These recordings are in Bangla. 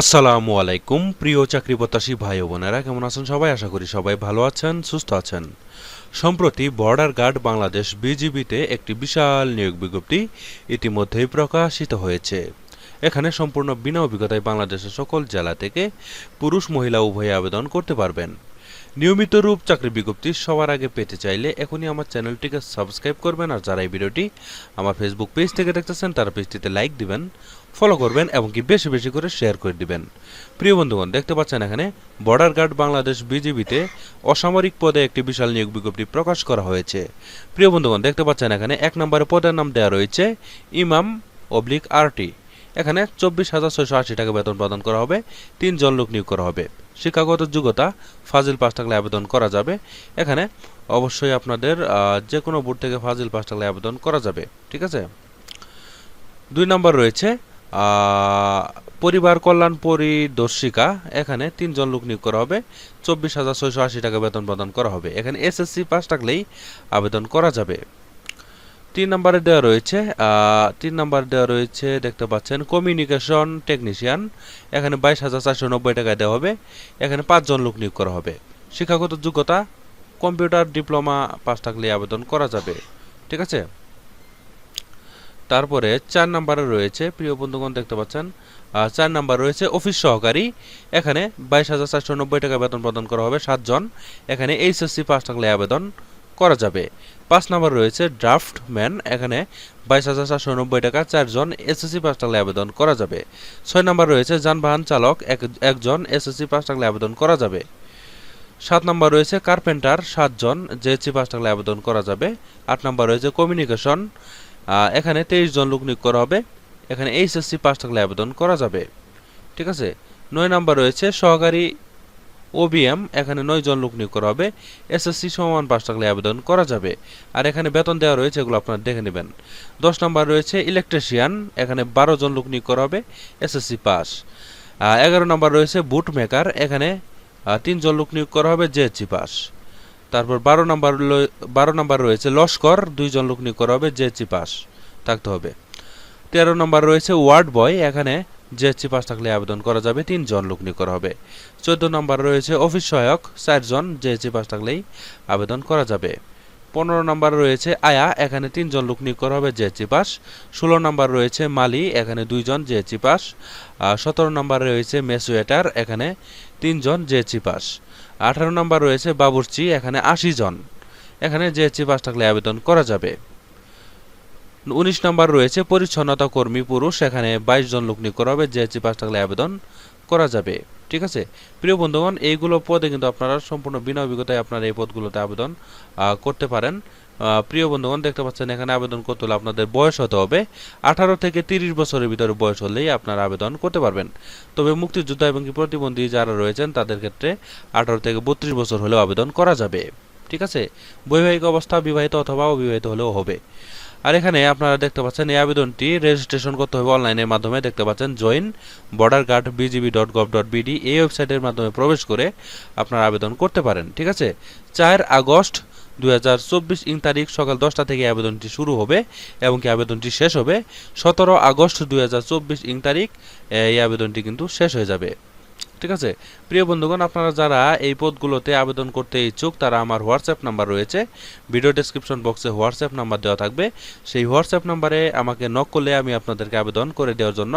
আসসালামু আলাইকুম, প্রিয় চাকরি প্রত্যাশী ভাই বোনেরা, কেমন আছেন সবাই? আশা করি সবাই ভালো আছেন, সুস্থ আছেন। সম্প্রতি বর্ডার গার্ড বাংলাদেশ বিজিবিতে একটি বিশাল নিয়োগ বিজ্ঞপ্তি ইতিমধ্যেই প্রকাশিত হয়েছে। এখানে সম্পূর্ণ বিনা অভিজ্ঞতায় বাংলাদেশের সকল জেলা থেকে পুরুষ মহিলা উভয়ে আবেদন করতে পারবেন। নিয়মিত রূপ চাকরি বিজ্ঞপ্তি সবার আগে পেতে চাইলে এখনই আমার চ্যানেলটিকে সাবস্ক্রাইব করবেন আর যারা এই ভিডিওটি আমার ফেসবুক পেজ থেকে দেখতেছেন, তারা পেজটিতে লাইক দিবেন ফলো করবেন এবং কি বেশি বেশি করে শেয়ার করে দিবেন। প্রিয় বন্ধুগণ, দেখতে পাচ্ছেন এখানে বর্ডার গার্ড বাংলাদেশ বিজিবিতে অসামরিক পদে একটি বিশাল নিয়োগ বিজ্ঞপ্তি প্রকাশ করা হয়েছে। প্রিয় বন্ধুগণ, দেখতে পাচ্ছেন এখানে এক নম্বরে পদের নাম দেওয়া রয়েছে ইমাম অবলিক আরটি। এখানে চব্বিশ হাজার ছয়শো আশি টাকা বেতন প্রদান করা হবে, তিনজন লোক নিয়োগ করা হবে। শিক্ষাগত যোগ্যতা, ফাজিল পাস থাকলে আবেদন করা যাবে। এখানে অবশ্যই আপনাদের যে কোনো বোর্ড থেকে ফাজিল পাস থাকলে আবেদন করা যাবে, ঠিক আছে? দুই নম্বর রয়েছে পরিবার কল্যাণ পরিদর্শিকা। এখানে তিনজন লোক নিয়োগ করা হবে, চব্বিশ হাজার ছয়শো আশি টাকা বেতন প্রদান করা হবে। এখানে এসএসসি পাস থাকলেই আবেদন করা যাবে। তিন নম্বরে দেওয়া রয়েছে তিন নম্বরে দেওয়া রয়েছে, দেখতে পাচ্ছেন কমিউনিকেশন টেকনিশিয়ান এখানে বাইশ হাজার চারশো নব্বই টাকায় দেওয়া হবে, এখানে পাঁচজন লোক নিয়োগ করা হবে। শিক্ষাগত যোগ্যতা কম্পিউটার ডিপ্লোমা পাস থাকলে আবেদন করা যাবে, ঠিক আছে? তারপরে চার নম্বরে রয়েছে, প্রিয় বন্ধুগণ, দেখতে পাচ্ছেন চার নাম্বার রয়েছে অফিস সহকারী, এখানে বাইশ হাজার চারশো নব্বই টাকা বেতন প্রদান করা হবে সাতজন, এখানে এইচএসসি পাস থাকলে আবেদন করা যাবে। পাঁচ নাম্বার রয়েছে, ড্রাফটম্যান। এখানে বাইশ হাজার চারশো নব্বই টাকা চারজন এসএসসি পাস থাকলে আবেদন করা যাবে। ছয় নাম্বার রয়েছে, যানবাহন চালক, এক- একজন এসএসসি পাস থাকলে আবেদন করা যাবে। সাত নম্বর রয়েছে, কার্পেন্টার, সাতজন জেএসসি পাস থাকলে আবেদন করা যাবে। আট নম্বর রয়েছে, কমিউনিকেশন। এখানে তেইশ জন লোক নিয়োগ করা হবে। এখানে এইচএসসি পাস থাকলে আবেদন করা যাবে। ঠিক আছে? নয় নম্বর রয়েছে, সহকারী ওবিএম এখানে নয় জন লোক নিয়োগ করা হবে। এসএসসি সমান পাস থাকলে আবেদন করা যাবে। আর এখানে বেতন দেওয়া রয়েছে, এগুলো আপনারা দেখে নেবেন। দশ নম্বর রয়েছে ইলেকট্রিশিয়ান, এখানে বারো জন লোক নিয়োগ করা হবে এসএসসি পাস। এগারো নম্বর রয়েছে বুট মেকার এখানে তিনজন লোক নিয়োগ করা হবে জেএসসি পাস। তারপর বারো নম্বর বারো নম্বর রয়েছে লস্কর দুইজন লোক নিয়োগ করা হবে জেএসসি পাস। থাকতে হবে। তেরো নম্বর রয়েছে ওয়ার্ড বয়, এখানে জেএসসি পাস থাকলে আবেদন করা যাবে, তিনজন লোক নিয়োগ করা হবে। চোদ্দ নম্বর রয়েছে অফিস সহায়ক, চারজন জেএসসি পাস থাকলেই আবেদন করা যাবে। পনেরো নম্বর রয়েছে আয়া, এখানে তিনজন লোক নিয়োগ করা হবে জেএসসি পাস। ষোলো নম্বর রয়েছে মালি, এখানে দুইজন জেএসসি পাস। সতেরো নম্বর রয়েছে মেসুয়েটার, এখানে তিনজন জেএসসি পাস। আঠারো নম্বর রয়েছে বাবুর্চি, এখানে আশি জন। এখানে জেএসসি পাস থাকলে আবেদন করা যাবে। উনিশ নম্বর রয়েছে, পরিচ্ছন্নতা কর্মী পুরুষ, এখানে বাইশ জন লোক নিয়োগ করা হবে যে জেএসসি পাস থাকলে আবেদন করা যাবে। ঠিক আছে? প্রিয় বন্ধুগণ, এইগুলো পদে কিন্তু আপনারা সম্পূর্ণ বিনা অভিজ্ঞতায় আপনারা এই পদগুলোতে আবেদন করতে পারেন। প্রিয় বন্ধুগণ, দেখতে পাচ্ছেন এখানে আবেদন করতে হলে আপনাদের বয়স হতে হবে। আঠারো থেকে তিরিশ বছরের ভিতরে বয়স হলেই আপনারা আবেদন করতে পারবেন। তবে মুক্তিযোদ্ধা এবং প্রতিবন্ধী যারা রয়েছেন, তাদের ক্ষেত্রে আঠারো থেকে বত্রিশ বছর হলেও আবেদন করা যাবে। ঠিক আছে? বৈবাহিক অবস্থা বিবাহিত অথবা অবিবাহিত হলেও হবে। আর এখানে আপনারা দেখতে পাচ্ছেন এই আবেদনটি রেজিস্ট্রেশন করতে হবে অনলাইনের মাধ্যমে। দেখতে পাচ্ছেন join border guard BGB dot gov dot BD এই ওয়েবসাইটের মাধ্যমে প্রবেশ করে আপনারা আবেদন করতে পারেন, ঠিক আছে? চার আগস্ট দুই হাজার চব্বিশ ইং তারিখ সকাল দশটা থেকে আবেদনটি শুরু হবে এবং কি আবেদনটি শেষ হবে। সতেরো আগস্ট দুই হাজার চব্বিশ ইং তারিখ এই আবেদনটি কিন্তু শেষ হয়ে যাবে। ঠিক আছে? প্রিয় বন্ধুগণ, আপনারা যারা এই পদগুলোতে আবেদন করতে ইচ্ছুক, তারা আমার হোয়াটসঅ্যাপ নাম্বার রয়েছে। Video description box WhatsApp number দেওয়া থাকবে। সেই হোয়াটসঅ্যাপ নাম্বারে আমাকে নক করলে আমি আপনাদেরকে আবেদন করে দেওয়ার জন্য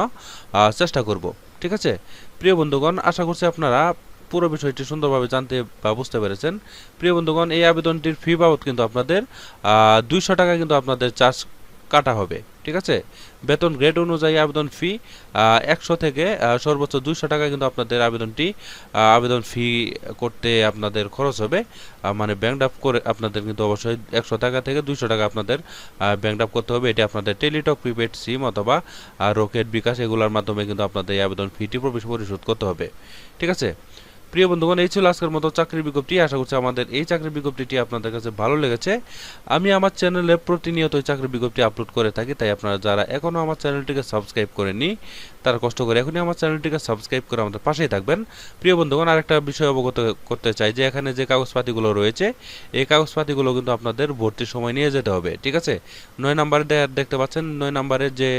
চেষ্টা করব। ঠিক আছে? প্রিয় বন্ধুগণ, আশা করছি আপনারা পুরো বিষয়টি সুন্দরভাবে জানতে বা বুঝতে পেরেছেন। প্রিয় বন্ধুগণ, এই আবেদনটির ফি বাবদ কিন্তু আপনাদের দুইশো টাকা কিন্তু আপনাদের চার্জ কাটা হবে, ঠিক আছে? বেতন গ্রেড অনুযায়ী আবেদন ফি একশো থেকে সর্বোচ্চ দুইশো টাকা কিন্তু আপনাদের আবেদনটি আবেদন ফি করতে আপনাদের খরচ হবে। মানে ব্যাংক আপ করে আপনাদের কিন্তু অবশ্যই একশো টাকা থেকে দুইশো টাকা আপনাদের ব্যাংক আপ করতে হবে। এটি আপনাদের টেলিটক প্রিপেড সিম অথবা রকেট বিকাশ এগুলোর মাধ্যমে কিন্তু আপনাদের এই আবেদন ফিটি পরিশোধ করতে হবে, ঠিক আছে? প্রিয় বন্ধুগণ, এই ছিল আজকের মতো চাকরির বিজ্ঞপ্তি। আশা করছি আমাদের এই চাকরির বিজ্ঞপ্তিটি আপনাদের কাছে ভালো লেগেছে। আমি আমার চ্যানেলে প্রতিনিয়ত চাকরির বিজ্ঞপ্তি আপলোড করে থাকি, তাই আপনারা যারা এখনও আমার চ্যানেলটিকে সাবস্ক্রাইব করেননি, তারা কষ্ট করে এখনই আমার চ্যানেলটিকে সাবস্ক্রাইব করে আমাদের পাশেই থাকবেন। প্রিয় বন্ধুগণ, আরেকটা বিষয় অবগত করতে চাই যে, এখানে যে কাগজপাতিগুলো রয়েছে, এই কাগজপাতিগুলো কিন্তু আপনাদের ভর্তির সময় নিয়ে যেতে হবে, ঠিক আছে? নয় নাম্বারে দেখতে পাচ্ছেন, নয় নাম্বারের যে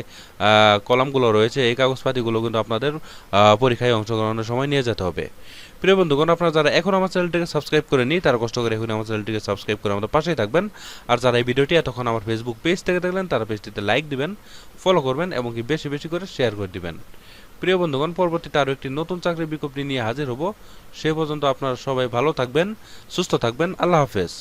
কলামগুলো রয়েছে, এই কাগজপাতিগুলো কিন্তু আপনাদের পরীক্ষায় অংশগ্রহণের সময় নিয়ে যেতে হবে। প্রিয় বন্ধুগণ, আপনারা যারা এখন আমার চ্যানেলটিকে সাবস্ক্রাইব করে করেনি তারা কষ্ট করে এখন আমার চ্যানেলটিকে সাবস্ক্রাইব করে আমাদের পাশেই থাকবেন। আর যারা এই ভিডিওটি এতক্ষণ আমার ফেসবুক পেজ থেকে দেখলেন, তারা পেজটিতে লাইক দিবেন ফলো করবেন, এবং কি বেশি বেশি করে শেয়ার করে দিবেন। প্রিয় বন্ধুগণ, পরবর্তীতে আরও একটি নতুন চাকরির বিজ্ঞপ্তি নিয়ে হাজির হব। সে পর্যন্ত আপনারা সবাই ভালো থাকবেন, সুস্থ থাকবেন। আল্লাহ হাফেজ।